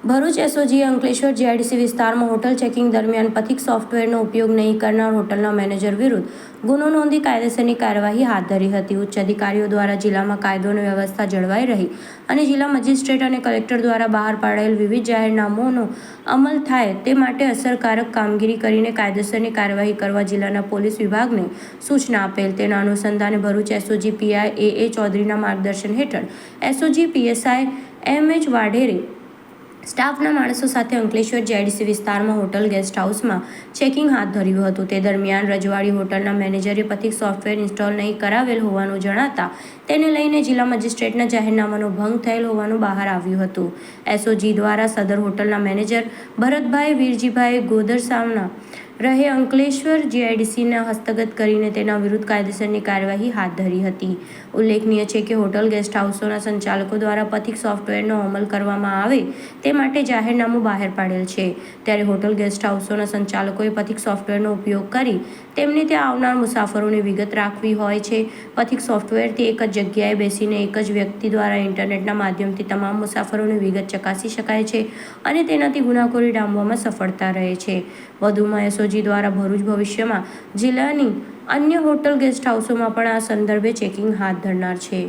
Bharuch SOG Ankleshwar GIDC વિસ્તારમાં hotel checking દરમિયાન પથિક સોફ્ટવેરનો ઉપયોગ નહીં કરનાર હોટલના મેનેજર વિરુદ્ધ ગુનો નોંધી કાયદેસરની કાર્યવાહી હાથ ધરી હતી. ઉચ્ચ અધિકારીઓ દ્વારા જિલ્લામાં કાયદો અને વ્યવસ્થા જળવાઈ રહી અને જિલ્લા મજિસ્ટ્રેટ અને કલેક્ટર દ્વારા બહાર પાડેલ વિવિધ જાહેરનામોનો અમલ થાય તે માટે અસરકારક કામગીરી કરીને કાયદેસરની કાર્યવાહી કરવા જિલ્લાના પોલીસ વિભાગને સૂચના આપેલ. તેના અનુસંધાને Bharuch SOG PI A A ચૌધરીના માર્ગદર્શન હેઠળ એસઓજી પીએસઆઈ એમ એચ વાઢેરે સ્ટાફના માણસો સાથે અંકલેશ્વર જેડીસી વિસ્તારમાં હોટલ ગેસ્ટ હાઉસમાં ચેકિંગ હાથ ધર્યું હતું. તે દરમિયાન રજવાડી હોટલના મેનેજરે પથિક સોફ્ટવેર ઇન્સ્ટોલ નહીં કરાવેલ હોવાનું જણાતા તેને લઈને જિલ્લા મજિસ્ટ્રેટના જાહેરનામાનો ભંગ થયેલ હોવાનું બહાર આવ્યું હતું. એસઓજી દ્વારા સદર હોટલના મેનેજર ભરતભાઈ વીરજીભાઈ ગોદરસામના રહે અંકલેશ્વર, જીઆઈડીસીના હસ્તગત કરીને તેના વિરુદ્ધ કાયદેસરની કાર્યવાહી હાથ ધરી હતી. ઉલ્લેખનીય છે કે હોટલ ગેસ્ટ હાઉસોના સંચાલકો દ્વારા પથિક સોફ્ટવેરનો અમલ કરવામાં આવે તે માટે જાહેરનામું બહાર પાડેલ છે. ત્યારે હોટલ ગેસ્ટ હાઉસોના સંચાલકોએ પથિક સોફ્ટવેરનો ઉપયોગ કરી તેમને ત્યાં આવનાર મુસાફરોની વિગત રાખવી હોય છે. પથિક સોફ્ટવેરથી એક જ જગ્યાએ બેસીને એક જ વ્યક્તિ દ્વારા ઇન્ટરનેટના માધ્યમથી તમામ મુસાફરોની વિગત ચકાસી શકાય છે અને તેનાથી ગુનાખોરી ડામવામાં સફળતા રહે છે. વધુમાં, એસઓજી દ્વારા ભરૂચ ભવિષ્યમાં જિલ્લાની અન્ય હોટલ ગેસ્ટ હાઉસોમાં પણ આ સંદર્ભે ચેકિંગ હાથ ધરનાર છે.